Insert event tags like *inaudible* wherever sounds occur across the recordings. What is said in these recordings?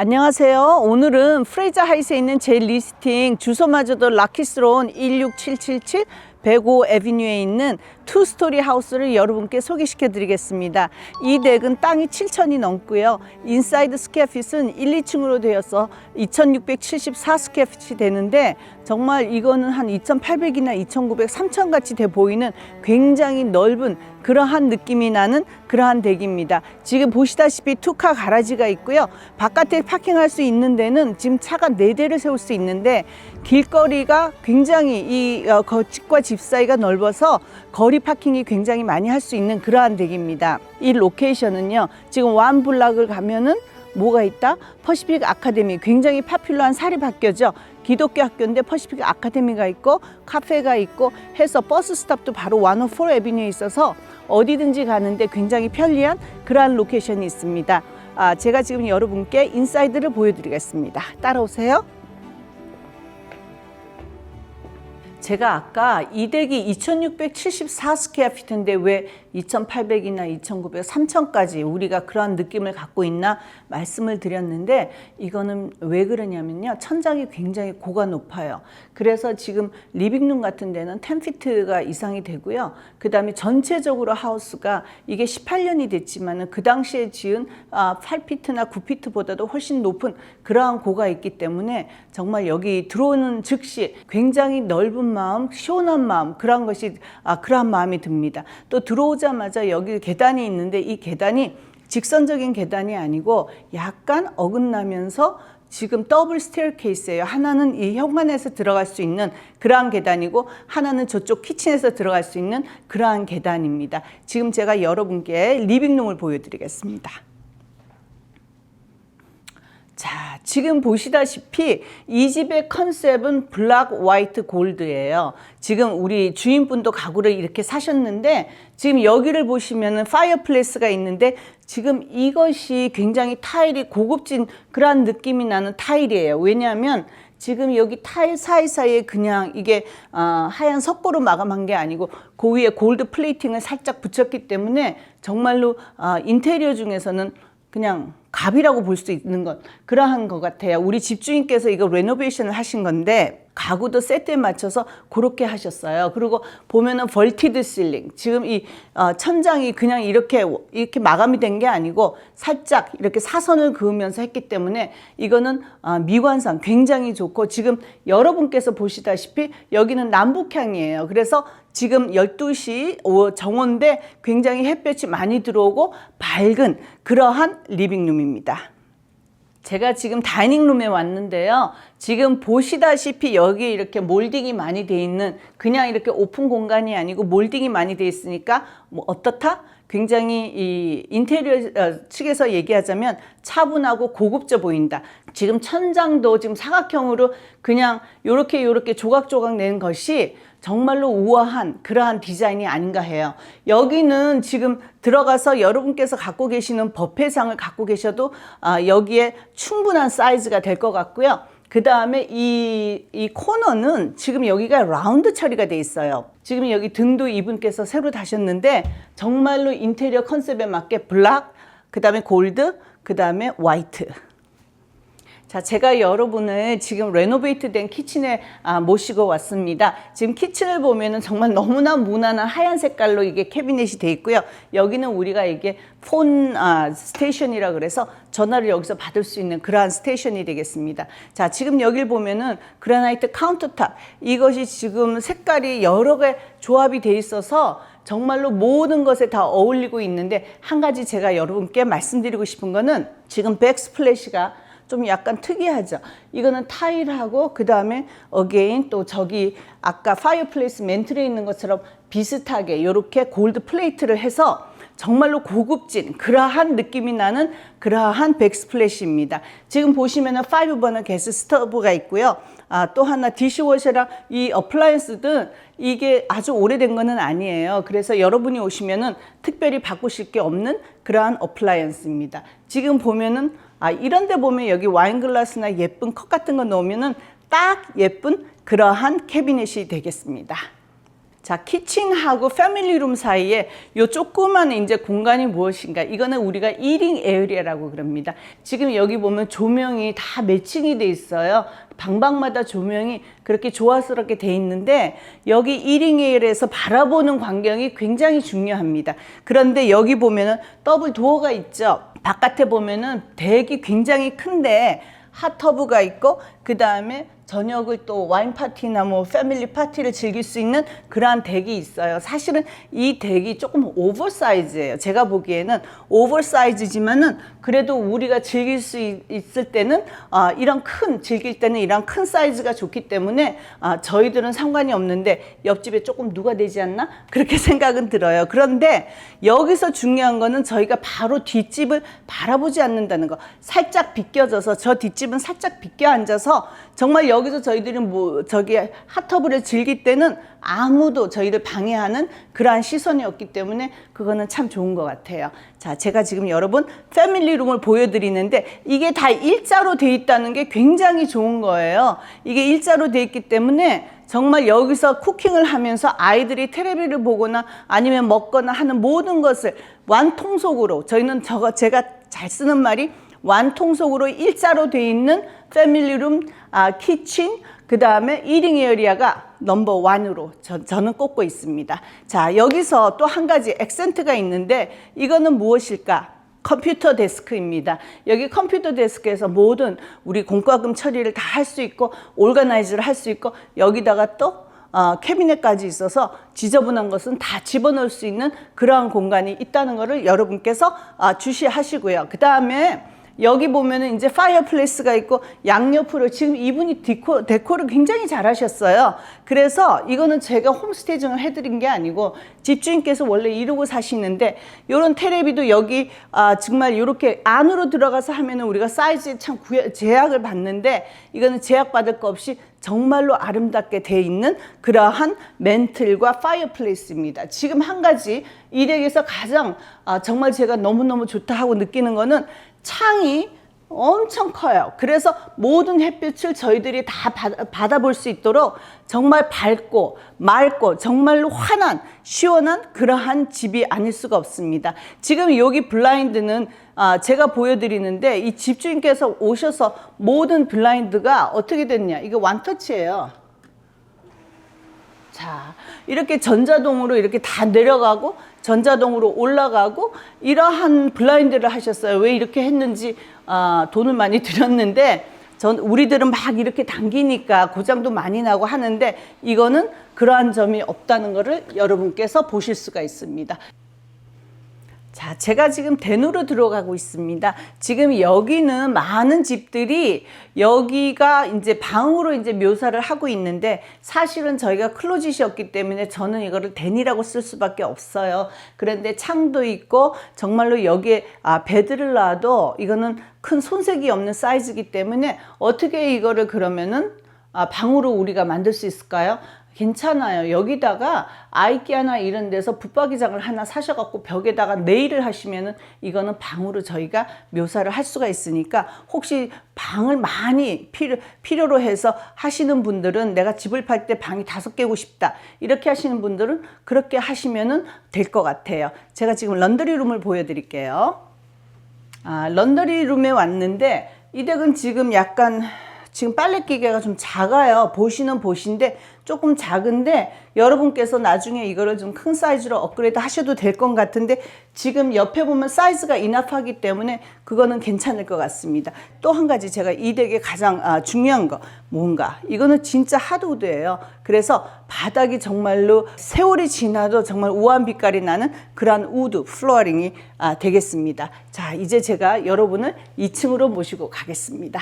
안녕하세요. 오늘은 프레이저 하이스에 있는 제 리스팅 주소마저도 라키스로운 16777 105 에비뉴에 있는 투 스토리 하우스를 여러분께 소개시켜 드리겠습니다. 이 덱은 땅이 7천이 넘고요. 인사이드 스퀘어핏은 1, 2층으로 되어서 2674 스퀘어핏이 되는데 정말 이거는 한 2800이나 2900, 3000 같이 돼 보이는 굉장히 넓은 그러한 느낌이 나는 그러한 덱입니다. 지금 보시다시피 투카 가라지가 있고요. 바깥에 파킹할 수 있는 데는 지금 차가 네 대를 세울 수 있는데 길거리가 굉장히 이 어, 거- 집과 집 사이가 넓어서 거리 파킹이 굉장히 많이 할 수 있는 그러한 덱입니다. 이 로케이션은요. 지금 완 블락을 가면은 뭐가 있다? 퍼시픽 아카데미 굉장히 파퓰러한 사립 학교죠. 기독교 학교인데 퍼시픽 아카데미가 있고 카페가 있고 해서 버스 스탑도 바로 104 에비뉴에 있어서 어디든지 가는데 굉장히 편리한 그러한 로케이션이 있습니다. 아, 제가 지금 여러분께 인사이드를 보여드리겠습니다. 따라오세요. 제가 아까 이 덱이 2674 스퀘어 피트인데 왜 2800이나 2900, 3000까지 우리가 그러한 느낌을 갖고 있나 말씀을 드렸는데 이거는 왜 그러냐면요. 천장이 굉장히 고가 높아요. 그래서 지금 리빙룸 같은 데는 10피트가 이상이 되고요. 그 다음에 전체적으로 하우스가 이게 18년이 됐지만은 그 당시에 지은 아, 8피트나 9피트보다도 훨씬 높은 그러한 고가 있기 때문에 정말 여기 들어오는 즉시 굉장히 넓은 마음, 시원한 마음 그런 것이 아, 그러한 마음이 듭니다. 또 들어오자 마자 여기 계단이 있는데 이 계단이 직선적인 계단이 아니고 약간 어긋나면서 지금 더블 스테어케이스예요. 하나는 이 현관에서 들어갈 수 있는 그러한 계단이고 하나는 저쪽 키친에서 들어갈 수 있는 그러한 계단입니다. 지금 제가 여러분께 리빙룸을 보여드리겠습니다. 자, 지금 보시다시피 이 집의 컨셉은 블락, 화이트, 골드예요. 지금 우리 주인분도 가구를 이렇게 사셨는데 지금 여기를 보시면은 파이어플레이스가 있는데 지금 이것이 굉장히 타일이 고급진 그런 느낌이 나는 타일이에요. 왜냐하면 지금 여기 타일 사이사이에 그냥 이게 어, 하얀 석고로 마감한 게 아니고 그 위에 골드 플레이팅을 살짝 붙였기 때문에 정말로 어, 인테리어 중에서는 그냥 갑이라고 볼 수 있는 것 그러한 것 같아요. 우리 집주인께서 이거 레노베이션을 하신 건데 가구도 세트에 맞춰서 그렇게 하셨어요. 그리고 보면은 벌티드 실링 지금 이 어, 천장이 그냥 이렇게 이렇게 마감이 된 게 아니고 살짝 이렇게 사선을 그으면서 했기 때문에 이거는 어, 미관상 굉장히 좋고 지금 여러분께서 보시다시피 여기는 남북향이에요. 그래서 지금 12시 오- 정오인데 굉장히 햇볕이 많이 들어오고 밝은 그러한 리빙룸입니다. 제가 지금 다이닝룸에 왔는데요. 지금 보시다시피 여기 이렇게 몰딩이 많이 돼 있는 그냥 이렇게 오픈 공간이 아니고 몰딩이 많이 돼 있으니까 뭐 어떻다? 굉장히 이 인테리어 어, 측에서 얘기하자면 차분하고 고급져 보인다. 지금 천장도 지금 사각형으로 그냥 요렇게 요렇게 조각조각 낸 것이 정말로 우아한 그러한 디자인이 아닌가 해요. 여기는 지금 들어가서 여러분께서 갖고 계시는 버페상을 갖고 계셔도 아, 여기에 충분한 사이즈가 될 것 같고요. 그 다음에 이, 이 코너는 지금 여기가 라운드 처리가 돼 있어요. 지금 여기 등도 이분께서 새로 다셨는데 정말로 인테리어 컨셉에 맞게 블락, 그 다음에 골드, 그 다음에 화이트. 자, 제가 여러분을 지금 레노베이트 된 키친에 아, 모시고 왔습니다. 지금 키친을 보면은 정말 너무나 무난한 하얀 색깔로 이게 캐비넷이 돼 있고요. 여기는 우리가 이게 폰 아, 스테이션이라 그래서 전화를 여기서 받을 수 있는 그러한 스테이션이 되겠습니다. 자, 지금 여길 보면은 그라나이트 카운터탑 이것이 지금 색깔이 여러 개 조합이 돼 있어서 정말로 모든 것에 다 어울리고 있는데 한 가지 제가 여러분께 말씀드리고 싶은 거는 지금 백스플래시가 좀 약간 특이하죠. 이거는 타일하고 그 다음에 어게인 또 저기 아까 파이어플레이스 멘틀에 있는 것처럼 비슷하게 이렇게 골드 플레이트를 해서 정말로 고급진 그러한 느낌이 나는 그러한 백스플래시입니다. 지금 보시면은 5버너 게스 스토브가 있고요. 아, 또 하나 디시워셔랑 이 어플라이언스든 이게 아주 오래된 거는 아니에요. 그래서 여러분이 오시면은 특별히 바꾸실 게 없는 그러한 어플라이언스입니다. 지금 보면은 아, 이런 데 보면 여기 와인 글라스나 예쁜 컵 같은 거 넣으면은 딱 예쁜 그러한 캐비넷이 되겠습니다. 자, 키친하고 패밀리룸 사이에 요 조그만 이제 공간이 무엇인가? 이거는 우리가 1인 에어리아라고 그럽니다. 지금 여기 보면 조명이 다 매칭이 돼 있어요. 방방마다 조명이 그렇게 조화스럽게 돼 있는데 여기 1인 에어리아에서 바라보는 광경이 굉장히 중요합니다. 그런데 여기 보면은 더블 도어가 있죠. 바깥에 보면은 덱이 굉장히 큰데 핫터브가 있고 그 다음에 저녁을 또 와인 파티나 뭐 패밀리 파티를 즐길 수 있는 그러한 덱이 있어요. 사실은 이 덱이 조금 오버사이즈예요. 제가 보기에는 오버사이즈지만은 그래도 우리가 즐길 수 있- 있을 때는 아, 이런 큰 즐길 때는 이런 큰 사이즈가 좋기 때문에 아, 저희들은 상관이 없는데 옆집에 조금 누가 되지 않나 그렇게 *laughs* 생각은 들어요. 그런데 여기서 중요한 거는 저희가 바로 뒷집을 바라보지 않는다는 거. 살짝 비껴져서 저 뒷집은 살짝 비껴 앉아서 정말 여기서 저희들이 뭐 저기 핫터브를 즐길 때는 아무도 저희를 방해하는 그러한 시선이 없기 때문에 그거는 참 좋은 것 같아요. 자, 제가 지금 여러분 패밀리룸을 보여드리는데 이게 다 일자로 돼 있다는 게 굉장히 좋은 거예요. 이게 일자로 돼 있기 때문에 정말 여기서 쿠킹을 하면서 아이들이 텔레비를 보거나 아니면 먹거나 하는 모든 것을 완통속으로 저희는 저거 제가 잘 쓰는 말이 완통속으로 일자로 돼 있는 패밀리룸, 아, 키친, 그 다음에 1인 에어리아가 넘버 원으로 저, 저는 꼽고 있습니다. 자, 여기서 또 한 가지 액센트가 있는데 이거는 무엇일까? 컴퓨터 데스크입니다. 여기 컴퓨터 데스크에서 모든 우리 공과금 처리를 다 할 수 있고 올가나이즈를 할 수 있고 여기다가 또 어, 캐비넷까지 있어서 지저분한 것은 다 집어넣을 수 있는 그러한 공간이 있다는 것을 여러분께서 아, 주시하시고요. 그 다음에 여기 보면은 이제 파이어플레이스가 있고 양옆으로 지금 이분이 디코, 데코를 굉장히 잘 하셨어요. 그래서 이거는 제가 홈스테이징을 해드린 게 아니고 집주인께서 원래 이러고 사시는데 요런 테레비도 여기 아, 정말 이렇게 안으로 들어가서 하면은 우리가 사이즈에 참 구애, 제약을 받는데 이거는 제약받을 거 없이 정말로 아름답게 돼 있는 그러한 멘틀과 파이어플레이스입니다. 지금 한 가지 이 댁에서 가장 아, 정말 제가 너무너무 좋다 하고 느끼는 거는 창이 엄청 커요. 그래서 모든 햇빛을 저희들이 다 받- 받아 볼 수 있도록 정말 밝고 맑고 정말로 환한 시원한 그러한 집이 아닐 수가 없습니다. 지금 여기 블라인드는 아, 제가 보여드리는데 이 집주인께서 오셔서 모든 블라인드가 어떻게 됐냐? 이거 완터치예요. 자, 이렇게 전자동으로 이렇게 다 내려가고 전자동으로 올라가고 이러한 블라인드를 하셨어요. 왜 이렇게 했는지 아, 돈을 많이 *laughs* 들였는데 전 우리들은 막 이렇게 당기니까 고장도 많이 나고 하는데 이거는 그러한 점이 없다는 것을 여러분께서 보실 수가 있습니다. 자, 제가 지금 대누로 들어가고 있습니다. 지금 여기는 많은 집들이 여기가 이제 방으로 이제 묘사를 하고 있는데 사실은 저희가 클로짓이었기 때문에 저는 이거를 대니라고 쓸 수밖에 없어요. 그런데 창도 있고 정말로 여기에 아, 베드를 놔도 이거는 큰 손색이 없는 사이즈이기 때문에 어떻게 이거를 그러면은 아, 방으로 우리가 만들 수 있을까요? 괜찮아요. 여기다가 아이키아나 이런 데서 붙박이장을 하나 사셔갖고 벽에다가 네일을 하시면은 이거는 방으로 저희가 묘사를 할 수가 있으니까 혹시 방을 많이 필요, 필요로 해서 하시는 분들은 내가 집을 팔 때 방이 다섯 개고 싶다. 이렇게 하시는 분들은 그렇게 하시면은 될 것 같아요. 제가 지금 런드리룸을 보여드릴게요. 아, 런더리 룸에 왔는데 이 댁은 지금 약간 지금 빨래 기계가 좀 작아요. 보시는 보신데 조금 작은데 여러분께서 나중에 이거를 좀 큰 사이즈로 업그레이드 하셔도 될 것 같은데 지금 옆에 보면 사이즈가 이납하기 때문에 그거는 괜찮을 것 같습니다. 또 한 가지 제가 이 댁의 가장 아, 중요한 거 뭔가 이거는 진짜 하드우드예요. 그래서 바닥이 정말로 세월이 지나도 정말 우아한 빛깔이 나는 그러한 우드 플로어링이 아, 되겠습니다. 자 이제 제가 여러분을 2층으로 모시고 가겠습니다.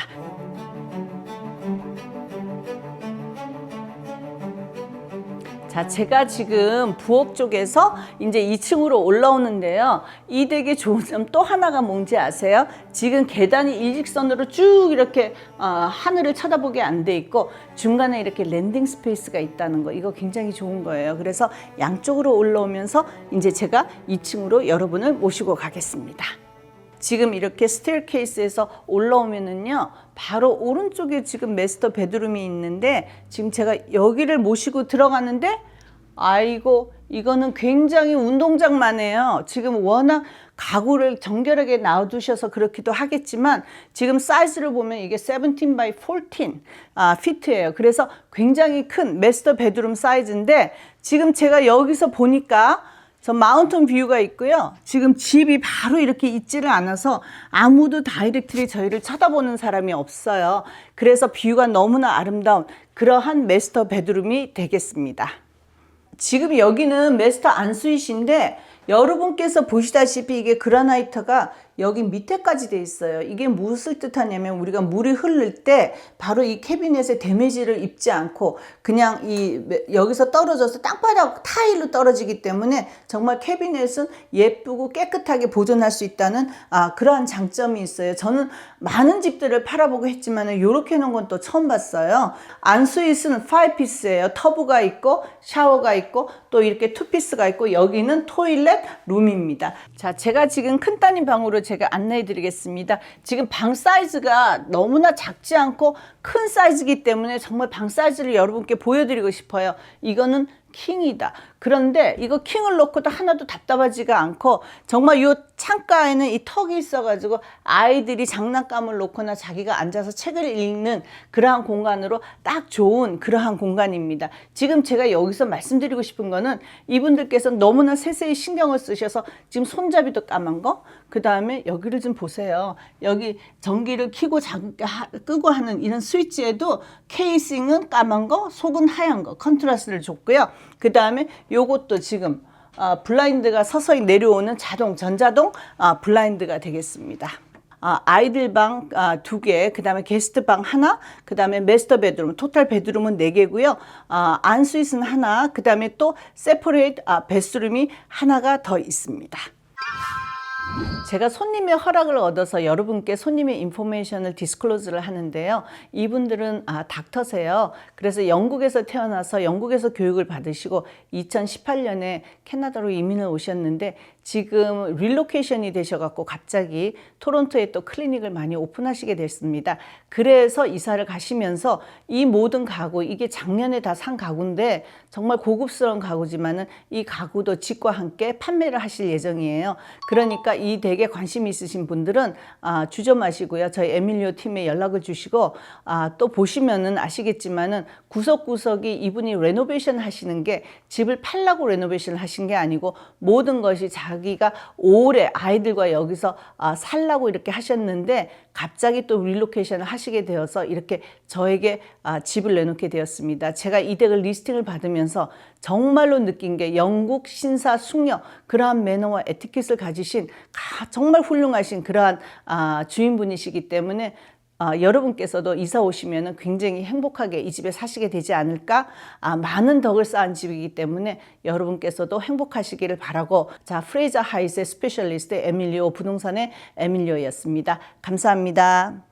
자, 제가 지금 부엌 쪽에서 이제 2층으로 올라오는데요. 이 댁의 좋은 점 또 하나가 뭔지 아세요? 지금 계단이 일직선으로 쭉 이렇게 어, 하늘을 쳐다보게 안 돼 있고 중간에 이렇게 랜딩 스페이스가 있다는 거 이거 굉장히 좋은 거예요. 그래서 양쪽으로 올라오면서 이제 제가 2층으로 여러분을 모시고 가겠습니다. 지금 이렇게 스테어케이스에서 올라오면은요 바로 오른쪽에 지금 메스터 베드룸이 있는데 지금 제가 여기를 모시고 들어가는데 아이고 이거는 굉장히 운동장만 해요. 지금 워낙 가구를 정결하게 놔두셔서 그렇기도 하겠지만 지금 사이즈를 보면 이게 17 by 14 아, 피트예요. 그래서 굉장히 큰 메스터 베드룸 사이즈인데 지금 제가 여기서 보니까 저 마운틴 뷰가 있고요. 지금 집이 바로 이렇게 있지를 않아서 아무도 다이렉트리 저희를 쳐다보는 사람이 없어요. 그래서 뷰가 너무나 아름다운 그러한 메스터 베드룸이 되겠습니다. 지금 여기는 메스터 안스윗인데 여러분께서 보시다시피 이게 그라나이트가 여기 밑에까지 돼 있어요. 이게 무엇을 뜻하냐면 우리가 물이 흐를 때 바로 이 캐비넷에 데미지를 입지 않고 그냥 이 여기서 떨어져서 땅바닥 타일로 떨어지기 때문에 정말 캐비넷은 예쁘고 깨끗하게 보존할 수 있다는 아, 그러한 장점이 있어요. 저는 많은 집들을 팔아보고 했지만 이렇게 해놓은 건 또 처음 봤어요. 안스윗은 5피스예요. 터브가 있고 샤워가 있고 또 이렇게 투피스가 있고 여기는 토일렛 룸입니다. 자, 제가 지금 큰 따님 방으로 제가 안내해 드리겠습니다. 지금 방 사이즈가 너무나 작지 않고 큰 사이즈이기 때문에 정말 방 사이즈를 여러분께 보여드리고 싶어요. 이거는 킹이다. 그런데 이거 킹을 놓고도 하나도 답답하지가 않고 정말 이 창가에는 이 턱이 있어가지고 아이들이 장난감을 놓거나 자기가 앉아서 책을 읽는 그러한 공간으로 딱 좋은 그러한 공간입니다. 지금 제가 여기서 말씀드리고 싶은 거는 이분들께서 너무나 세세히 신경을 쓰셔서 지금 손잡이도 까만 거, 그 다음에 여기를 좀 보세요. 여기 전기를 켜고 자, 하, 끄고 하는 이런 스위치에도 케이싱은 까만 거, 속은 하얀 거 컨트라스트를 줬고요. 그 다음에 요것도 지금 아, 블라인드가 서서히 내려오는 자동 전자동 아, 블라인드가 되겠습니다. 아, 아이들 방 아, 두 개, 그 다음에 게스트 방 하나, 그 다음에 메스터 베드룸, 토탈 베드룸은 네 개고요. 아, 안스윗은 하나, 그 다음에 또 세퍼레이트 아, 베스룸이 하나가 더 있습니다. 제가 손님의 허락을 얻어서 여러분께 손님의 인포메이션을 디스클로즈를 하는데요. 이분들은 아, 닥터세요. 그래서 영국에서 태어나서 영국에서 교육을 받으시고 2018년에 캐나다로 이민을 오셨는데 지금 릴로케이션이 되셔갖고 갑자기 토론토에 또 클리닉을 많이 오픈하시게 됐습니다. 그래서 이사를 가시면서 이 모든 가구, 이게 작년에 다 산 가구인데 정말 고급스러운 가구지만은 이 가구도 집과 함께 판매를 하실 예정이에요. 그러니까 이 댁에 관심 있으신 분들은 아, 주저 마시고요. 저희 에밀리오 팀에 연락을 주시고 아, 또 보시면은 아시겠지만은 구석구석이 이분이 레노베이션 하시는 게 집을 팔라고 레노베이션을 하신 게 아니고 모든 것이 자 기가 오래 아이들과 여기서 아, 살라고 이렇게 하셨는데 갑자기 또 릴로케이션을 하시게 되어서 이렇게 저에게 아, 집을 내놓게 되었습니다. 제가 이 댁을 리스팅을 받으면서 정말로 느낀 게 영국 신사 숙녀 그러한 매너와 에티켓을 가지신 가- 정말 훌륭하신 그러한 아, 주인분이시기 때문에 아, 여러분께서도 이사 오시면 굉장히 행복하게 이 집에 사시게 되지 않을까? 아, 많은 덕을 쌓은 집이기 때문에 여러분께서도 행복하시기를 바라고 자 프레이저 하이스의 스페셜리스트 에밀리오 부동산의 에밀리오였습니다. 감사합니다.